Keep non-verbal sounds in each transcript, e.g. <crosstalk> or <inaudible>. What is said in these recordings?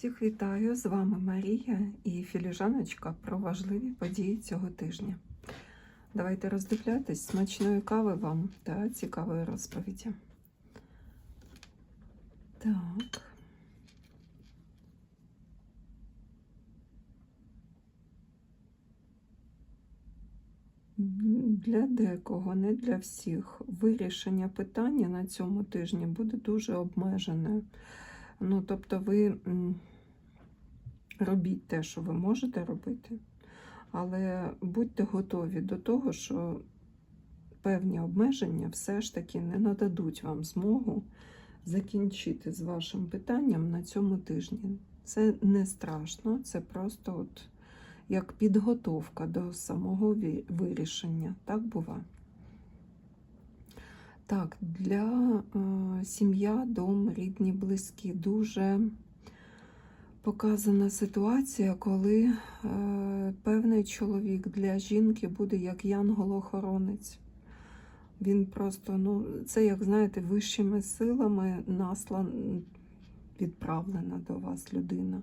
Всіх вітаю! З вами Марія і філіжаночка про важливі події цього тижня. Давайте роздивлятись смачної кави вам та цікавої розповіді. Так. Для декого, не для всіх, вирішення питання на цьому тижні буде дуже обмежене. Ну, тобто, ви робіть те, що ви можете робити, але будьте готові до того, що певні обмеження все ж таки не нададуть вам змогу закінчити з вашим питанням на цьому тижні. Це не страшно, це просто от як підготовка до самого вирішення. Так буває. Так, для е, сім'я, дом, рідні, близькі дуже показана ситуація, коли е, певний чоловік для жінки буде як янгол-охоронець. Він просто, ну, це, як знаєте, вищими силами наслан відправлена до вас людина.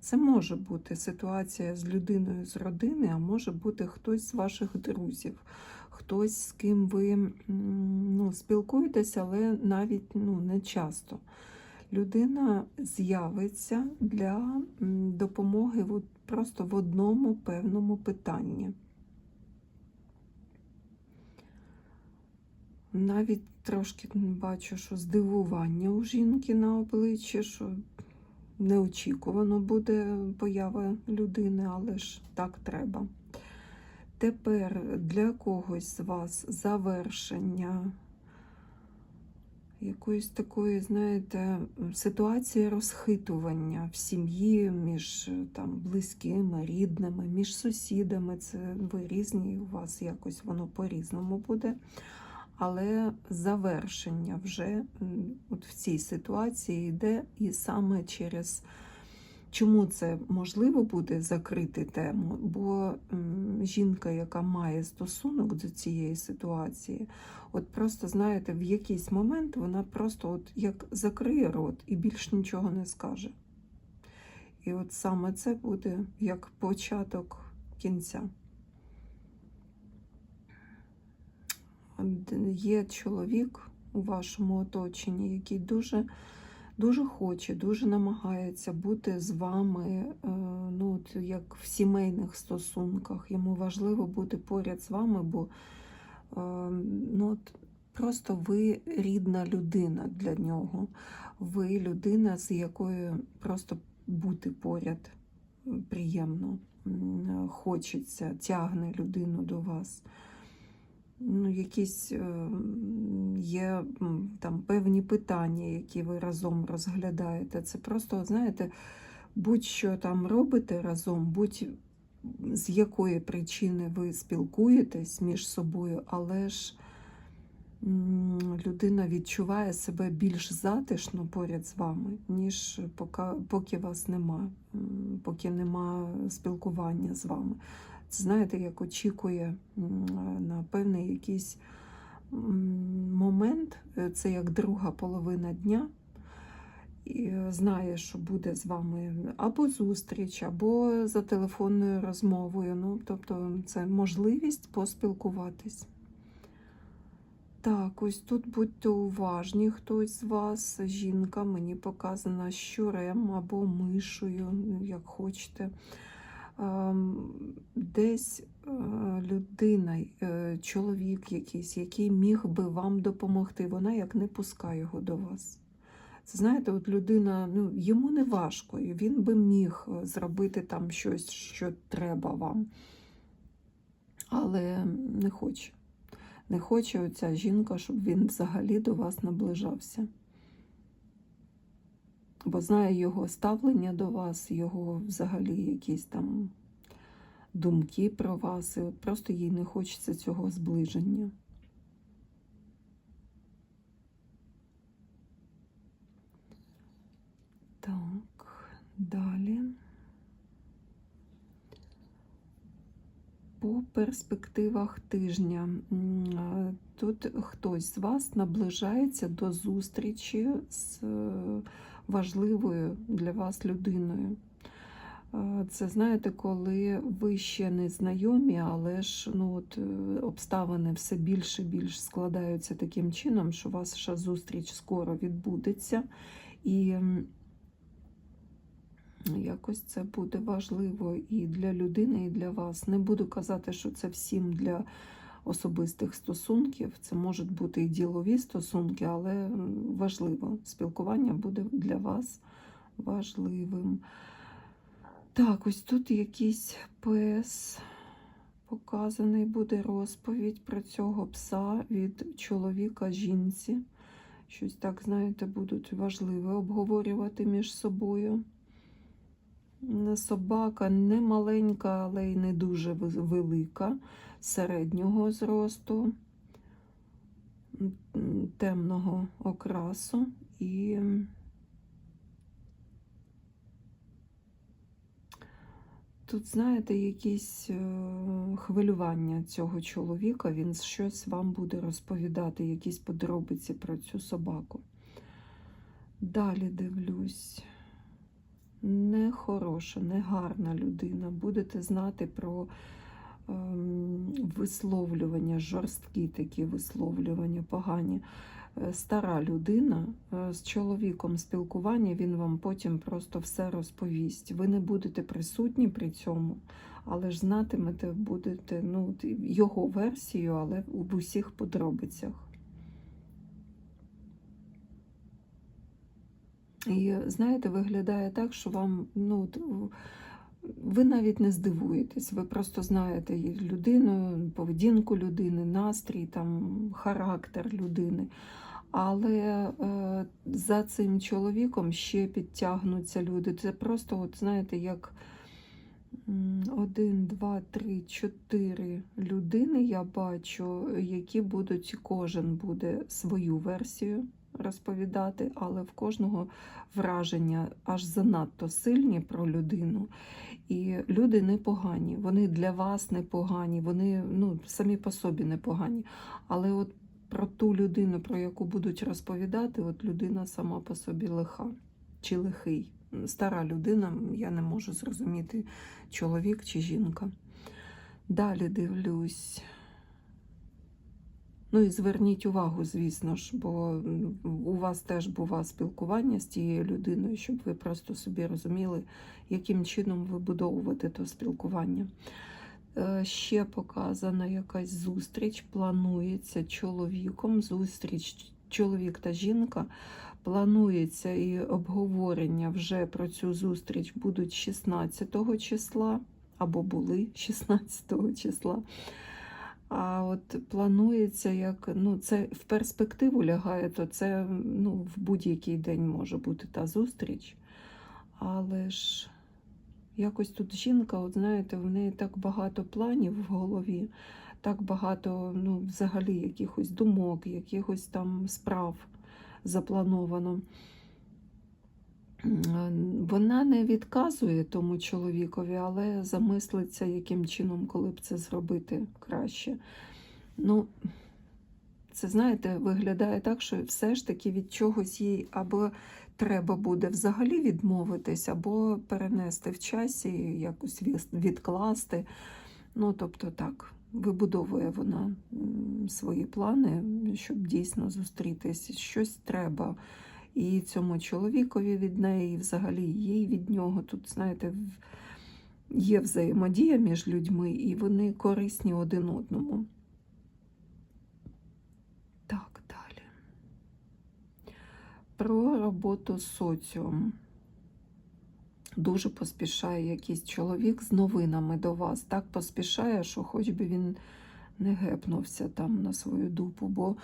Це може бути ситуація з людиною з родини, а може бути хтось з ваших друзів, хтось, з ким ви ну, спілкуєтеся, але навіть ну, не часто. Людина з'явиться для допомоги просто в одному певному питанні. Навіть трошки бачу, що здивування у жінки на обличчі, що неочікувано буде поява людини, але ж так треба. Тепер для когось з вас завершення якоїсь такої, знаєте, ситуації розхитування в сім'ї між там близькими, рідними, між сусідами. Це ви різні, у вас якось воно по-різному буде. Але завершення вже от в цій ситуації йде, і саме через чому це можливо буде закрити тему? Бо жінка, яка має стосунок до цієї ситуації, от просто знаєте, в якийсь момент вона просто от як закриє рот і більш нічого не скаже. І от саме це буде як початок кінця. є чоловік у вашому оточенні, який дуже, дуже хоче, дуже намагається бути з вами, е, ну, от як в сімейних стосунках. Йому важливо бути поряд з вами, бо е, ну, от, просто ви рідна людина для нього. Ви людина, з якою просто бути поряд приємно, хочеться, тягне людину до вас ну, якісь е, є там певні питання, які ви разом розглядаєте. Це просто, знаєте, будь-що там робите разом, будь з якої причини ви спілкуєтесь між собою, але ж людина відчуває себе більш затишно поряд з вами, ніж поки, поки вас нема, поки нема спілкування з вами знаєте, як очікує на певний якийсь момент, е, це як друга половина дня, і е, знає, що буде з вами або зустріч, або за телефонною розмовою. Ну, тобто це можливість поспілкуватись. Так, ось тут будьте уважні, хтось з вас, жінка, мені показана щурем або мишою, як хочете. Ем, Десь е, людина, е, чоловік якийсь, який міг би вам допомогти, вона як не пускає його до вас. Це знаєте, от людина, ну, йому не важко, і він би міг е, зробити там щось, що треба вам. Але не хоче. Не хоче оця жінка, щоб він взагалі до вас наближався. Бо знає його ставлення до вас, його взагалі якісь там думки про вас, і от просто їй не хочеться цього зближення. Так, далі. По перспективах тижня тут хтось з вас наближається до зустрічі з важливою для вас людиною. Е, Це знаєте, коли ви ще не знайомі, але ж ну, от, е, обставини все більше і більш складаються таким чином, що ваша зустріч скоро відбудеться. І якось це буде важливо і для людини, і для вас. Не буду казати, що це всім для особистих стосунків. Це можуть бути і ділові стосунки, але важливо. Спілкування буде для вас важливим. Так, ось тут якийсь пес показаний буде розповідь про цього пса від чоловіка жінці. Щось так, знаєте, будуть важливе обговорювати між собою. Собака не маленька, але й не дуже велика, середнього зросту, темного окрасу і Тут, знаєте, якісь е, хвилювання цього чоловіка, він щось вам буде розповідати, якісь подробиці про цю собаку. Далі дивлюсь. Нехороша, негарна людина. Будете знати про висловлювання, жорсткі такі висловлювання, погані. Е, Стара людина е, з чоловіком спілкування, він вам потім просто все розповість. Ви не будете присутні при цьому, але ж знатимете, будете ну, його версію, але в усіх подробицях. І знаєте, виглядає так, що вам ну, ви навіть не здивуєтесь, ви просто знаєте людину, поведінку людини, настрій, там, характер людини. Але е, за цим чоловіком ще підтягнуться люди. Це просто, от, знаєте, як один, два, три, чотири людини я бачу, які будуть, кожен буде свою версію розповідати, але в кожного враження аж занадто сильні про людину. І люди непогані, вони для вас непогані, вони ну, самі по собі непогані. Але от про ту людину, про яку будуть розповідати, от людина сама по собі лиха чи лихий. Стара людина, я не можу зрозуміти, чоловік чи жінка. Далі дивлюсь. Ну і зверніть увагу, звісно ж, бо у вас теж бува спілкування з тією людиною, щоб ви просто собі розуміли, яким чином вибудовувати то спілкування. Е, Ще показана якась зустріч, планується чоловіком. Зустріч чоловік та жінка. Планується і обговорення вже про цю зустріч будуть 16 числа, або були 16 числа. А от планується, як ну, це в перспективу лягає, то це ну, в будь-який день може бути та зустріч. Але ж якось тут жінка, от знаєте, в неї так багато планів в голові, так багато ну, взагалі якихось думок, якихось там справ заплановано. Вона не відказує тому чоловікові, але замислиться, яким чином, коли б це зробити краще. Ну, це, знаєте, виглядає так, що все ж таки від чогось їй або треба буде взагалі відмовитись, або перенести в часі, якось відкласти. Ну, тобто так, вибудовує вона свої плани, щоб дійсно зустрітись. Щось треба і цьому чоловікові від неї, і взагалі їй від нього. Тут, знаєте, є взаємодія між людьми, і вони корисні один одному. Так, далі. Про роботу з соціумом. Дуже поспішає якийсь чоловік з новинами до вас. Так поспішає, що хоч би він не гепнувся там на свою дупу, бо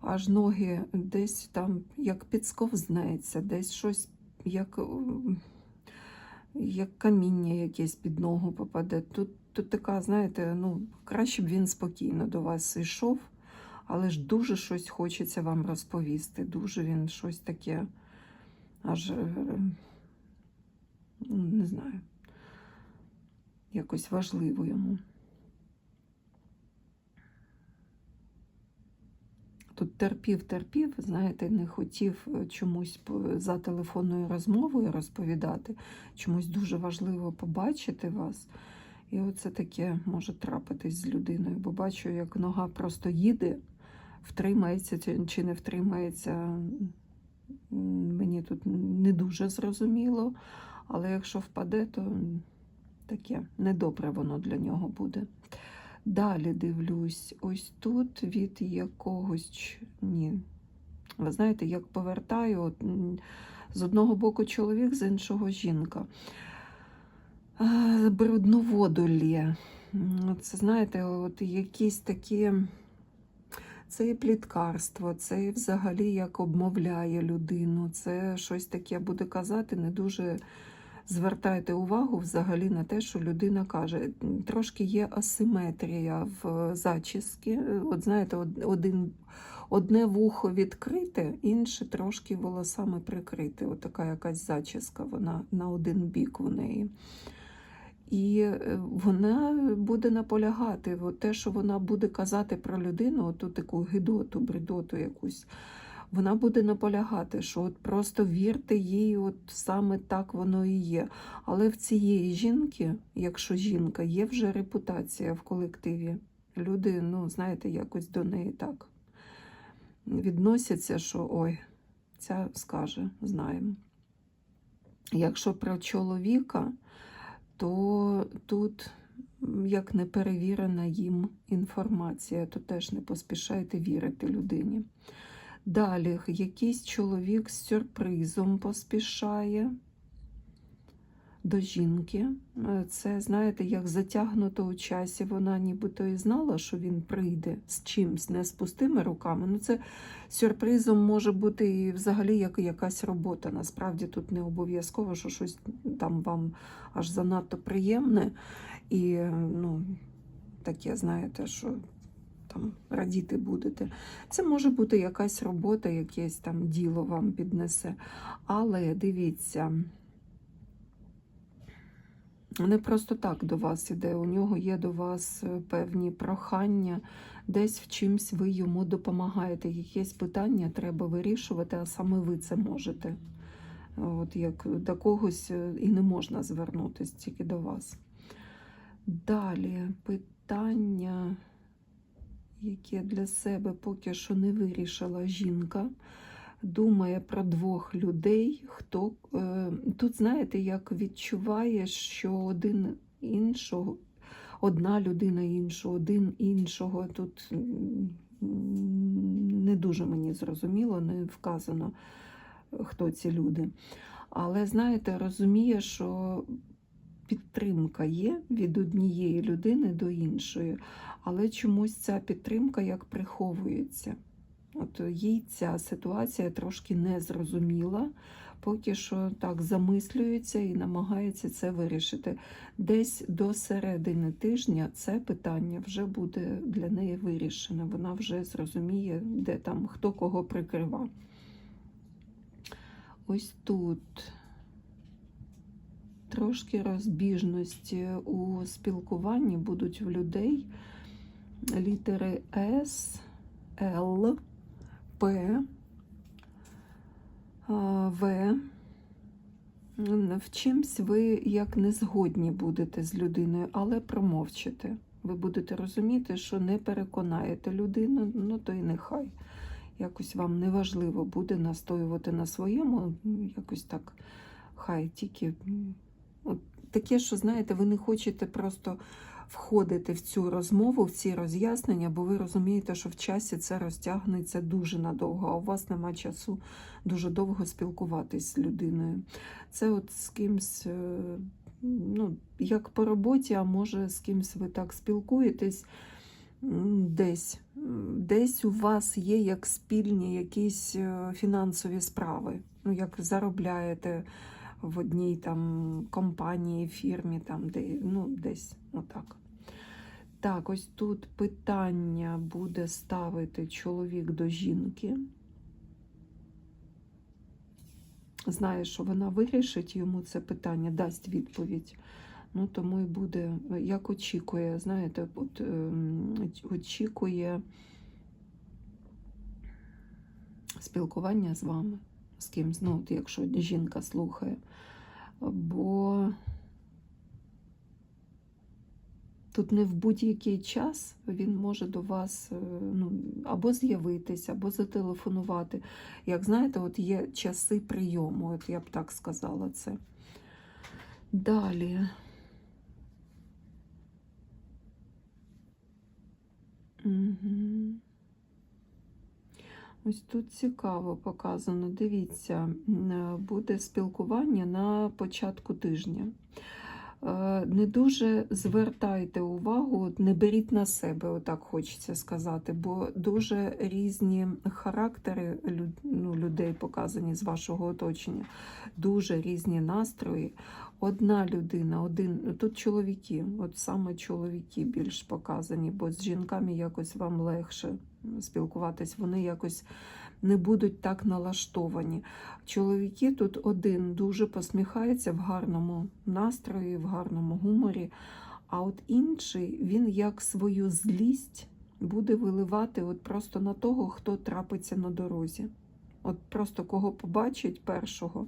аж ноги десь там як підсковзнеться, десь щось як, як каміння якесь під ногу попаде. Тут, тут така, знаєте, ну, краще б він спокійно до вас йшов, але ж дуже щось хочеться вам розповісти. Дуже він щось таке аж е, ну, не знаю, якось важливо йому. Тут терпів, терпів, знаєте, не хотів е, чомусь за телефонною розмовою розповідати, чомусь дуже важливо побачити вас. І оце таке може трапитись з людиною, бо бачу, як нога просто їде, втримається чи не втримається. Мені тут не дуже зрозуміло, але якщо впаде, то таке недобре воно для нього буде. Далі дивлюсь, ось тут від якогось. Ні. Ви знаєте, як повертаю, з одного боку чоловік, з іншого жінка. Брудну. Це, знаєте, от якісь такі. Це і пліткарство, це і взагалі як обмовляє людину. Це щось таке буде казати, не дуже звертайте увагу взагалі на те, що людина каже. Трошки є асиметрія в зачіски. От знаєте, один, одне вухо відкрите, інше трошки волосами прикрите. От така якась зачіска, вона на один бік у неї. І е, вона буде наполягати, те, що вона буде казати про людину, оту таку гидоту, бредоту якусь. Вона буде наполягати, що от просто вірте їй, от саме так воно і є. Але в цієї жінки, якщо жінка, є вже репутація в колективі. Люди, ну, знаєте, якось до неї так відносяться, що ой, ця скаже, знаємо. Якщо про чоловіка, то тут як не перевірена їм інформація, то теж не поспішайте вірити людині. Далі якийсь чоловік з сюрпризом поспішає до жінки. Е, Це, знаєте, як затягнуто у часі. Вона нібито і знала, що він прийде з чимсь, не з пустими руками. Ну, це сюрпризом може бути і взагалі як якась робота. Насправді тут не обов'язково, що щось там вам аж занадто приємне. І ну, таке, знаєте, що там радіти будете. Це може бути якась робота, якесь там діло вам піднесе. Але дивіться, не просто так до вас іде. У нього є до вас е, певні прохання, десь в чимсь ви йому допомагаєте. Якесь питання треба вирішувати, а саме ви це можете. От як до когось е, і не можна звернутися тільки до вас. Далі питання, яке для себе поки що не вирішила жінка. Думає про двох людей, хто е, тут, знаєте, як відчуває, що один іншого, одна людина іншого, один іншого. Тут не дуже мені зрозуміло, не вказано, хто ці люди. Але, знаєте, розуміє, що підтримка є від однієї людини до іншої, але чомусь ця підтримка як приховується. От їй ця ситуація трошки не зрозуміла, поки що так замислюється і намагається це вирішити. Десь до середини тижня це питання вже буде для неї вирішене. Вона вже зрозуміє, де там хто кого прикрива. Ось тут трошки розбіжності у спілкуванні будуть в людей літери С, Л, П, В. В чимсь ви як не згодні будете з людиною, але промовчите. Ви будете розуміти, що не переконаєте людину, ну то й нехай. Якось вам неважливо буде настоювати на своєму, якось так, хай тільки от таке, що знаєте, ви не хочете просто входити в цю розмову, в ці роз'яснення, бо ви розумієте, що в часі це розтягнеться дуже надовго, а у вас нема часу дуже довго спілкуватись з людиною. Це от з кимсь, е, ну, як по роботі, а може з кимсь ви так спілкуєтесь десь. Десь у вас є як спільні якісь е, фінансові справи, ну, як заробляєте в одній там компанії, фірмі, там, де, ну, десь отак. Так, ось тут питання буде ставити чоловік до жінки. Знає, що вона вирішить йому це питання, дасть відповідь. Ну, тому і буде, як очікує, знаєте, от, ем, очікує спілкування з вами, з кимсь, ну, от якщо жінка слухає. Бо тут не в будь-який час він може до вас е, ну, або з'явитися, або зателефонувати. Як знаєте, от є часи прийому, от я б так сказала це. Далі. Угу. Ось тут цікаво показано. Дивіться, е, буде спілкування на початку тижня. Е, Не дуже звертайте увагу, не беріть на себе, отак хочеться сказати, бо дуже різні характери ну, людей показані з вашого оточення, дуже різні настрої. Одна людина, один тут чоловіки, от саме чоловіки більш показані, бо з жінками якось вам легше спілкуватись, вони якось не будуть так налаштовані. Чоловіки тут один дуже посміхається в гарному настрої, в гарному гуморі, а от інший він як свою злість буде виливати от просто на того, хто трапиться на дорозі. От просто кого побачить першого,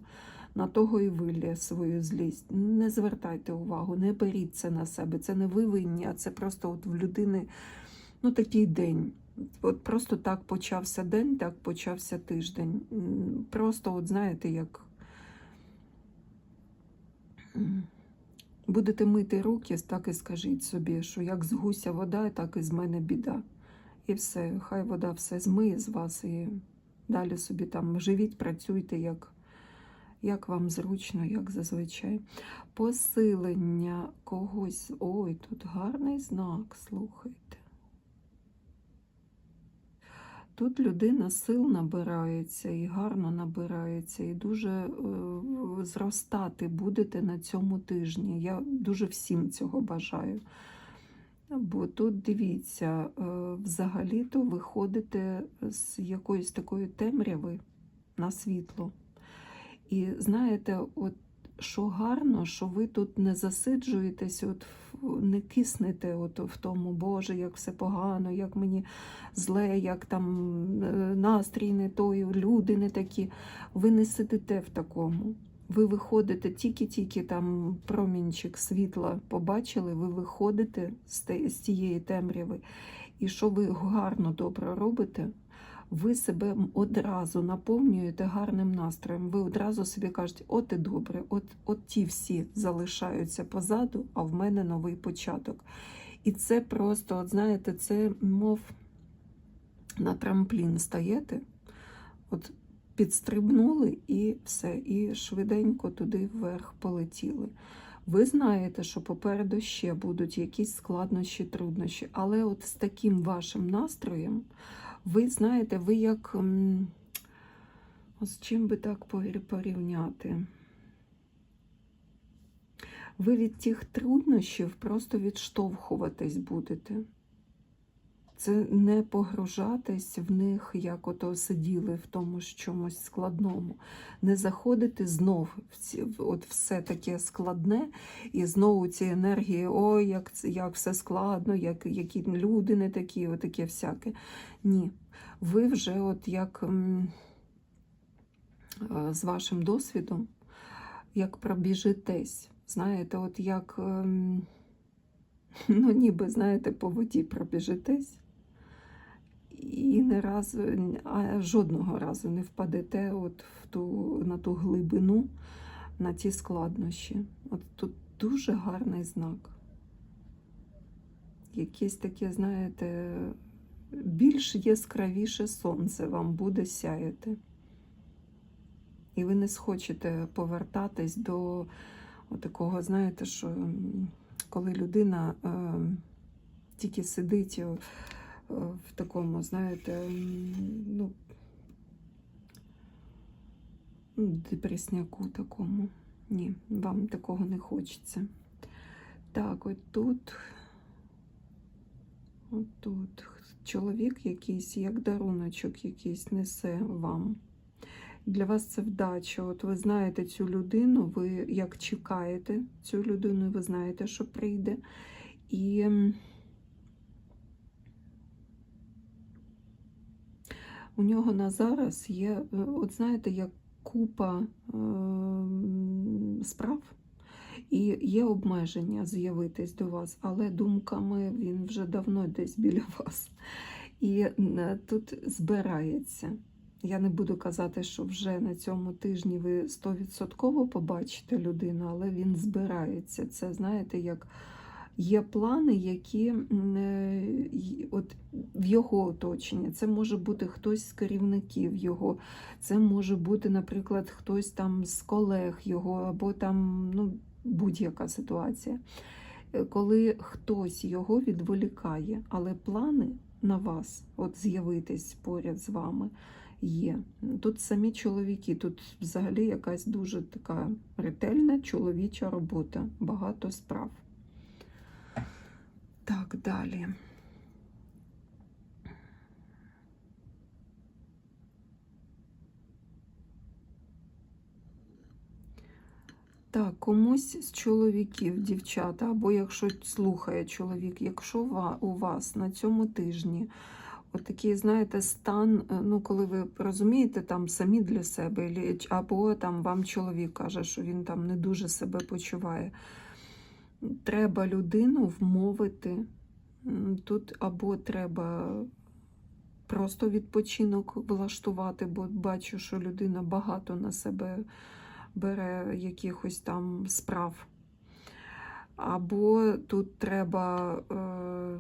на того і вилє свою злість. Не звертайте увагу, не беріть це на себе. Це не ви винні, а це просто от в людини ну, такий день. От просто так почався день, так почався тиждень. Просто, от знаєте, як будете мити руки, так і скажіть собі, що як з гуся вода, так і з мене біда. І все, хай вода все змиє з вас і далі собі там живіть, працюйте, як, як вам зручно, як зазвичай. Посилення когось. Ой, тут гарний знак, слухайте. Тут людина сил набирається і гарно набирається, і дуже е, зростати будете на цьому тижні. Я дуже всім цього бажаю. Бо тут дивіться, е, взагалі-то ви ходите з якоїсь такої темряви на світло. І знаєте, от що гарно, що ви тут не засиджуєтесь, от не киснете от в тому, Боже, як все погано, як мені зле, як там е, настрій не той, люди не такі. Ви не сидите в такому. Ви виходите тільки-тільки там промінчик світла побачили, ви виходите з тієї темряви. І що ви гарно добре робите, ви себе одразу наповнюєте гарним настроєм. Ви одразу собі кажете, от і добре, от, от ті всі залишаються позаду, а в мене новий початок. І це просто, от знаєте, це мов на трамплін стаєте, от підстрибнули і все, і швиденько туди вверх полетіли. Ви знаєте, що попереду ще будуть якісь складнощі, труднощі, але от з таким вашим настроєм, ви знаєте, ви як. з чим би так порівняти? Ви від тих труднощів просто відштовхуватись будете. Це не погружатись в них, як ото сиділи в тому ж чомусь складному. Не заходити знов в ці, от все таке складне, і знову ці енергії, ой, як, як все складно, як, які люди не такі, отаке всяке. Ні. Ви вже, от як е, з вашим досвідом, як пробіжитесь. Знаєте, от як, ем, ну ніби, знаєте, по воді пробіжитесь, і не разу, а жодного разу не впадете от в ту, на ту глибину, на ті складнощі. От тут дуже гарний знак. Якесь таке, знаєте, більш яскравіше сонце вам буде сяяти. І ви не схочете повертатись до такого, знаєте, що коли людина е, тільки сидить е, в такому, знаєте, ну, ну, депресняку такому. Ні, вам такого не хочеться. Так, от тут, от тут чоловік якийсь, як даруночок якийсь несе вам. Для вас це вдача. От ви знаєте цю людину, ви як чекаєте цю людину, ви знаєте, що прийде. І у нього на зараз є, е, от знаєте, як купа е, справ, і є обмеження з'явитись до вас, але думками він вже давно десь біля <laughs> вас. І тут збирається. Я не буду казати, що вже на цьому тижні ви 100% побачите людину, але він збирається. Це, знаєте, як є плани, які е, от в його оточенні. Це може бути хтось з керівників його, це може бути, наприклад, хтось там з колег його, або там ну, будь-яка ситуація. Е, Коли хтось його відволікає, але плани на вас, от з'явитись поряд з вами, є. Тут самі чоловіки, тут взагалі якась дуже така ретельна чоловіча робота, багато справ. Так, далі. Так, комусь з чоловіків, дівчата, або якщо слухає чоловік, якщо у вас на цьому тижні от такий, знаєте, стан, е, ну, коли ви розумієте, там самі для себе, або там вам чоловік каже, що він там не дуже себе почуває. Треба людину вмовити. Тут або треба просто відпочинок влаштувати, бо бачу, що людина багато на себе бере якихось там справ. Або тут треба е,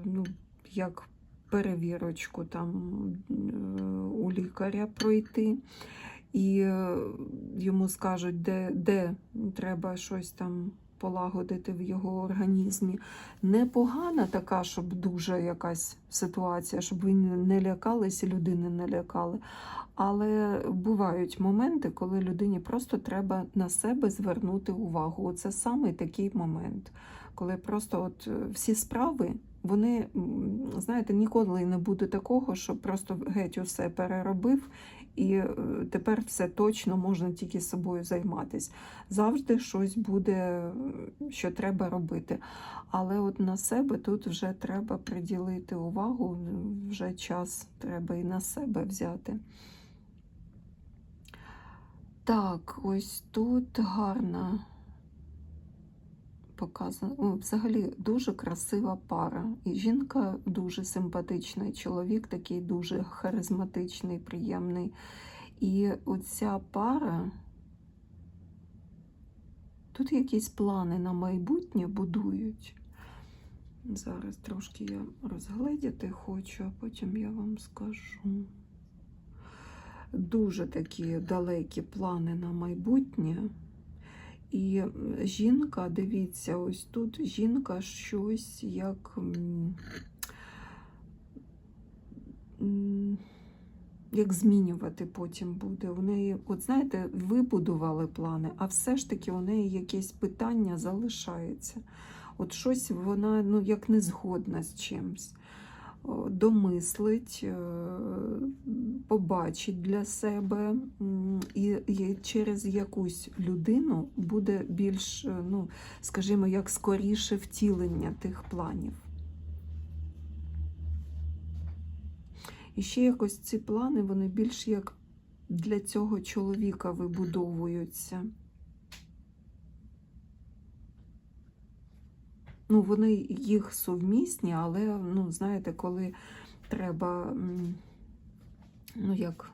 ну, як перевірочку там е, у лікаря пройти, і е, йому скажуть, де, де треба щось там полагодити в його організмі. Непогана така, щоб дуже якась ситуація, щоб ви не лякались і людини не лякали. Але бувають моменти, коли людині просто треба на себе звернути увагу. Оце саме такий момент, коли просто от е, всі справи, вони, знаєте, ніколи не буде такого, що просто геть усе переробив, і е, тепер все точно можна тільки собою займатися. Завжди щось буде, е, що треба робити. Але от на себе тут вже треба приділити увагу, вже час треба і на себе взяти. Так, ось тут гарна показана. Взагалі дуже красива пара. І жінка дуже симпатична, і чоловік такий дуже харизматичний, приємний. І оця пара. Тут якісь плани на майбутнє будують. Зараз трошки я розгледіти хочу, а потім я вам скажу. Дуже такі далекі плани на майбутнє. І жінка, дивіться, ось тут жінка щось як. Як змінювати потім буде. У неї, от знаєте, ви будували плани, а все ж таки у неї якесь питання залишається. От щось вона ну, як не згодна з чимсь. Домислить, е, побачить для себе, і, і через якусь людину буде більш, е, ну, скажімо, як скоріше втілення тих планів. І ще якось ці плани, вони більш як для цього чоловіка вибудовуються. Ну, вони їх совмісні, але, ну, знаєте, коли треба, ну, як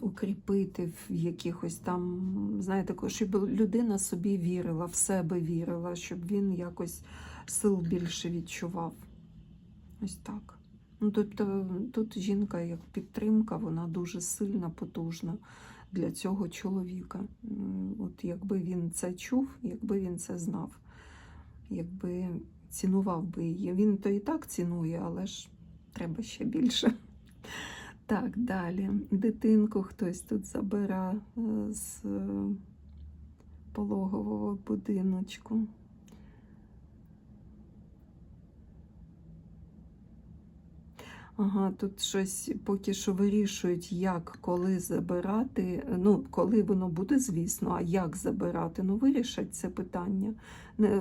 укріпити в якихось там, знаєте, щоб людина собі вірила, в себе вірила, щоб він якось сил більше відчував. Ось так. Ну, тобто тут жінка як підтримка, вона дуже сильна, потужна для цього чоловіка. От якби він це чув, якби він це знав, якби цінував би її. Він то і так цінує, але ж треба ще більше. Так, далі. Дитинку хтось тут забира е, з е, пологового будиночку. Ага, тут щось поки що вирішують, як, коли забирати. Ну, коли воно буде, звісно, а як забирати? Ну, вирішать це питання. Е,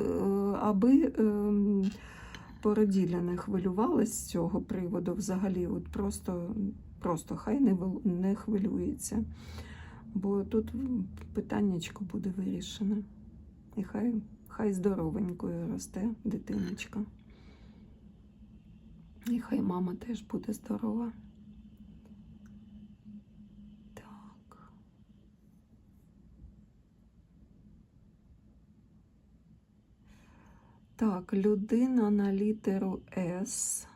Аби ем, породілля не хвилювалась з цього приводу взагалі. От просто, просто хай не, не хвилюється. Бо тут питаннячко буде вирішене. І хай, хай здоровенькою росте дитиночка. І хай мама теж буде здорова. Так. Так, людина на літеру С.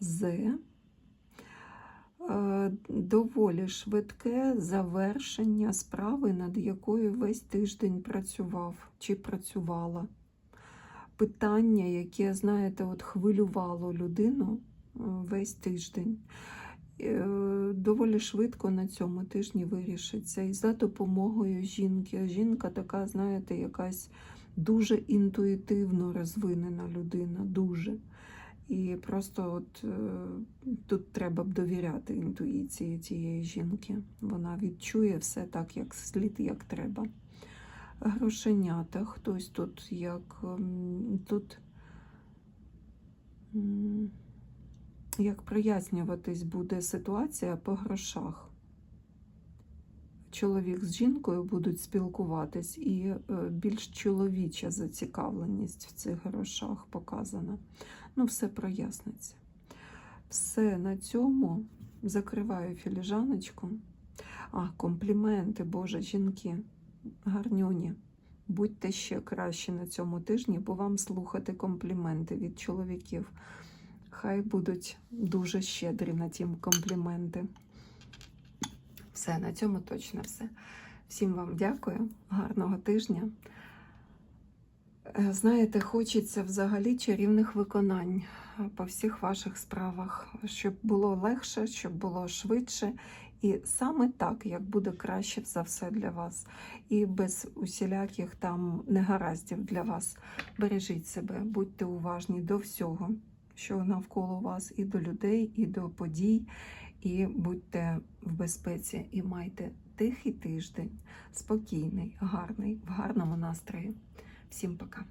З. Е, Доволі швидке завершення справи, над якою весь тиждень працював чи працювала. Питання, яке, знаєте, от хвилювало людину е, весь тиждень. Е, Доволі швидко на цьому тижні вирішиться. І за допомогою жінки. Жінка така, знаєте, якась дуже інтуїтивно розвинена людина, дуже. І просто от е, тут треба б довіряти інтуїції цієї жінки. Вона відчує все так, як слід, як треба. Грошенята, хтось тут як тут як прояснюватись буде ситуація по грошах. Чоловік з жінкою будуть спілкуватись, і е, більш чоловіча зацікавленість в цих грошах показана. Ну, все проясниться. Все на цьому закриваю філіжаночку. А, компліменти, Боже, жінки, гарнюні. Будьте ще краще на цьому тижні, бо вам слухати компліменти від чоловіків. Хай будуть дуже щедрі на ті компліменти. Все, на цьому точно все. Всім вам дякую, гарного тижня. Е, Знаєте, хочеться взагалі чарівних виконань е, по всіх ваших справах, щоб було легше, щоб було швидше, і саме так, як буде краще за все для вас, і без усіляких там негараздів для вас. Бережіть себе, будьте уважні до всього, що навколо вас, і до людей, і до подій, і будьте в безпеці, і майте тихий тиждень, спокійний, гарний, в гарному настрої. Всім пока.